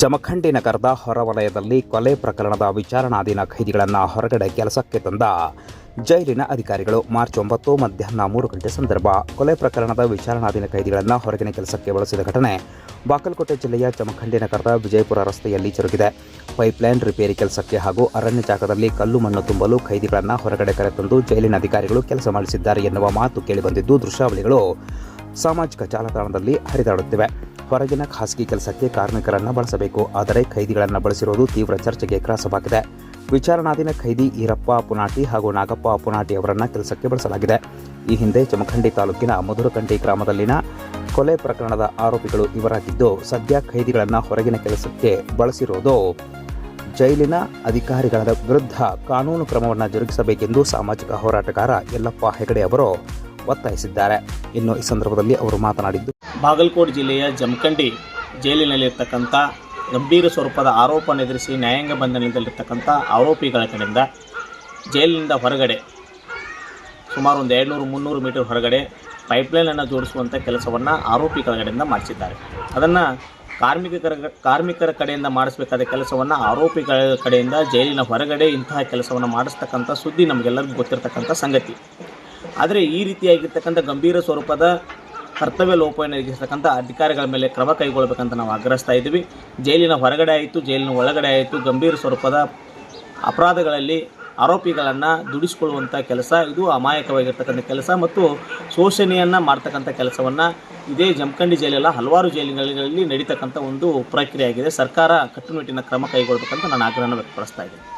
ಜಮಖಂಡಿ ನಗರದ ಹೊರವಲಯದಲ್ಲಿ ಕೊಲೆ ಪ್ರಕರಣದ ವಿಚಾರಣಾಧೀನ ಖೈದಿಗಳನ್ನು ಹೊರಗಡೆ ಕೆಲಸಕ್ಕೆ ತಂದ ಜೈಲಿನ ಅಧಿಕಾರಿಗಳು ಮಾರ್ಚ್ ಒಂಬತ್ತು ಮಧ್ಯಾಹ್ನ ಮೂರು ಗಂಟೆ ಸಂದರ್ಭ ಕೊಲೆ ಪ್ರಕರಣದ ವಿಚಾರಣಾಧೀನ ಖೈದಿಗಳನ್ನು ಹೊರಗಿನ ಕೆಲಸಕ್ಕೆ ಬಳಸಿದ ಘಟನೆ ಬಾಗಲಕೋಟೆ ಜಿಲ್ಲೆಯ ಜಮಖಂಡಿ ನಗರದ ವಿಜಯಪುರ ರಸ್ತೆಯಲ್ಲಿ ಜರುಗಿದೆ. ಪೈಪ್ಲೈನ್ ರಿಪೇರಿ ಕೆಲಸಕ್ಕೆ ಹಾಗೂ ಅರಣ್ಯ ಜಾಗದಲ್ಲಿ ಕಲ್ಲು ಮಣ್ಣು ತುಂಬಲು ಖೈದಿಗಳನ್ನು ಹೊರಗಡೆ ಕರೆತಂದು ಜೈಲಿನ ಅಧಿಕಾರಿಗಳು ಕೆಲಸ ಮಾಡಿಸಿದ್ದಾರೆ ಎನ್ನುವ ಮಾತು ಕೇಳಿಬಂದಿದ್ದು ದೃಶ್ಯಾವಳಿಗಳು ಸಾಮಾಜಿಕ ಜಾಲತಾಣದಲ್ಲಿ ಹರಿದಾಡುತ್ತಿವೆ. ಹೊರಗಿನ ಖಾಸಗಿ ಕೆಲಸಕ್ಕೆ ಕಾರ್ಮಿಕರನ್ನು ಬಳಸಬೇಕು. ಆದರೆ ಖೈದಿಗಳನ್ನು ಬಳಸಿರುವುದು ತೀವ್ರ ಚರ್ಚೆಗೆ ಗ್ರಾಸವಾಗಿದೆ. ವಿಚಾರಣಾಧೀನ ಖೈದಿ ಈರಪ್ಪ ಪುನಾಟಿ ಹಾಗೂ ನಾಗಪ್ಪ ಪುನಾಟಿ ಅವರನ್ನು ಕೆಲಸಕ್ಕೆ ಬಳಸಲಾಗಿದೆ. ಈ ಹಿಂದೆ ಜಮಖಂಡಿ ತಾಲೂಕಿನ ಮಧುರಕಂಡಿ ಗ್ರಾಮದಲ್ಲಿನ ಕೊಲೆ ಪ್ರಕರಣದ ಆರೋಪಿಗಳು ಇವರಾಗಿದ್ದು, ಸದ್ಯ ಖೈದಿಗಳನ್ನು ಹೊರಗಿನ ಕೆಲಸಕ್ಕೆ ಬಳಸಿರುವುದು ಜೈಲಿನ ಅಧಿಕಾರಿಗಳ ವಿರುದ್ಧ ಕಾನೂನು ಕ್ರಮವನ್ನು ಜರುಗಿಸಬೇಕೆಂದು ಸಾಮಾಜಿಕ ಹೋರಾಟಗಾರ ಯಲ್ಲಪ್ಪ ಹೆಗಡೆ ಅವರು ಒತ್ತಾಯಿಸಿದ್ದಾರೆ. ಇನ್ನು ಈ ಸಂದರ್ಭದಲ್ಲಿ ಅವರು ಮಾತನಾಡಿದ್ದು ಬಾಗಲಕೋಟೆ ಜಿಲ್ಲೆಯ ಜಮಖಂಡಿ ಜೈಲಿನಲ್ಲಿರ್ತಕ್ಕಂಥ ಗಂಭೀರ ಸ್ವರೂಪದ ಆರೋಪವನ್ನು ಎದುರಿಸಿ ನ್ಯಾಯಾಂಗ ಬಂಧನದಲ್ಲಿರ್ತಕ್ಕಂಥ ಆರೋಪಿಗಳ ಕಡೆಯಿಂದ ಜೈಲಿನಿಂದ ಹೊರಗಡೆ ಸುಮಾರು ಒಂದು ಎರಡುನೂರು, ಮುನ್ನೂರು ಮೀಟರ್ ಹೊರಗಡೆ ಪೈಪ್ಲೈನನ್ನು ಜೋಡಿಸುವಂಥ ಕೆಲಸವನ್ನು ಆರೋಪಿಗಳ ಕಡೆಯಿಂದ ಮಾಡಿಸಿದ್ದಾರೆ. ಅದನ್ನು ಕಾರ್ಮಿಕರ ಕಾರ್ಮಿಕರ ಕಡೆಯಿಂದ ಮಾಡಿಸಬೇಕಾದ ಕೆಲಸವನ್ನು ಆರೋಪಿಗಳ ಕಡೆಯಿಂದ ಜೈಲಿನ ಹೊರಗಡೆ ಇಂತಹ ಕೆಲಸವನ್ನು ಮಾಡಿಸ್ತಕ್ಕಂಥ ಸುದ್ದಿ ನಮಗೆಲ್ಲರಿಗೂ ಗೊತ್ತಿರತಕ್ಕಂಥ ಸಂಗತಿ. ಆದರೆ ಈ ರೀತಿಯಾಗಿರ್ತಕ್ಕಂಥ ಗಂಭೀರ ಸ್ವರೂಪದ ಕರ್ತವ್ಯ ಲೋಪವನ್ನು ಎದುರಿಸತಕ್ಕಂಥ ಅಧಿಕಾರಿಗಳ ಮೇಲೆ ಕ್ರಮ ಕೈಗೊಳ್ಳಬೇಕಂತ ನಾವು ಆಗ್ರಹಿಸ್ತಾ ಇದ್ದೀವಿ. ಜೈಲಿನ ಹೊರಗಡೆ ಆಯಿತು, ಜೈಲಿನ ಒಳಗಡೆ ಆಯಿತು, ಗಂಭೀರ ಸ್ವರೂಪದ ಅಪರಾಧಗಳಲ್ಲಿ ಆರೋಪಿಗಳನ್ನು ದುಡಿಸಿಕೊಳ್ಳುವಂಥ ಕೆಲಸ, ಇದು ಅಮಾಯಕವಾಗಿರ್ತಕ್ಕಂಥ ಕೆಲಸ ಮತ್ತು ಶೋಷಣೆಯನ್ನು ಮಾಡ್ತಕ್ಕಂಥ ಕೆಲಸವನ್ನು ಇದೇ ಜಮಖಂಡಿ ಜೈಲೆಲ್ಲ, ಹಲವಾರು ಜೈಲುಗಳಲ್ಲಿ ನಡೀತಕ್ಕಂಥ ಒಂದು ಪ್ರಕ್ರಿಯೆ ಆಗಿದೆ ಸರ್ಕಾರ ಕಟ್ಟುನಿಟ್ಟಿನ ಕ್ರಮ ಕೈಗೊಳ್ಳಬೇಕಂತ ನಾನು ಆಗ್ರಹನ ವ್ಯಕ್ತಪಡಿಸ್ತಾ ಇದ್ದೀನಿ.